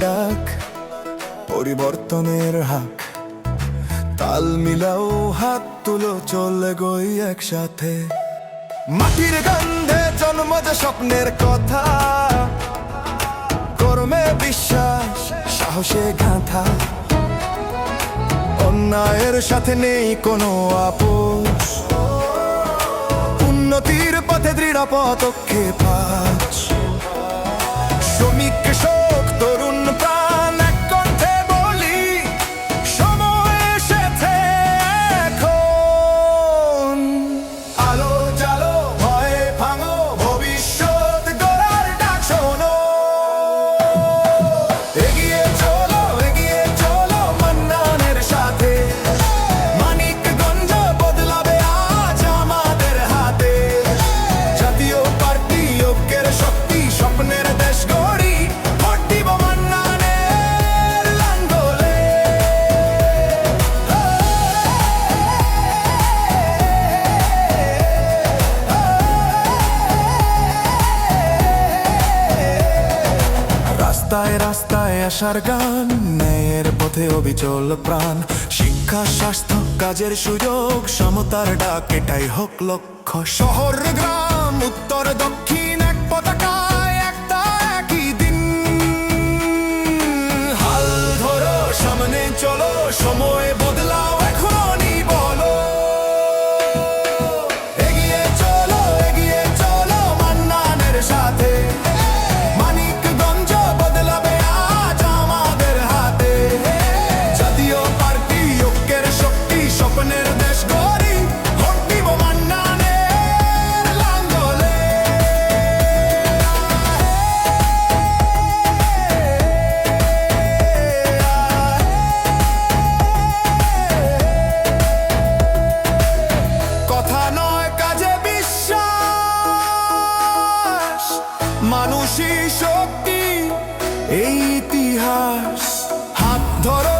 ডাক, পরিবর্তনের হাক। তাল মিলাও, হাত তুলো, চলে গই একসাথে। মাটির গন্ধে জন্মজ স্বপ্নের কথা। কর্মে বিশ্বাস, সাহসে গাঁথা। অন্যায়ের সাথে নেই কোনো আপোষ। উন্নতির পথে দৃঢ় পদক্ষেপ শ্রমিক কৃষক রাস্তায় রাস্তায় আসার গান, ন্যায়ের পথে অবিচল প্রাণ। শিক্ষা, স্বাস্থ্য, কাজের সুযোগ, সমতার ডাক, এটাই হোক লক্ষ্য। শহর, গ্রাম, উত্তর, দক্ষিণ, এক পতাকায় একটা একই দিন। হাল ধরো, সামনে চলো, সময় মানুষই শক্তি এই ইতিহাস। হাত ধরো।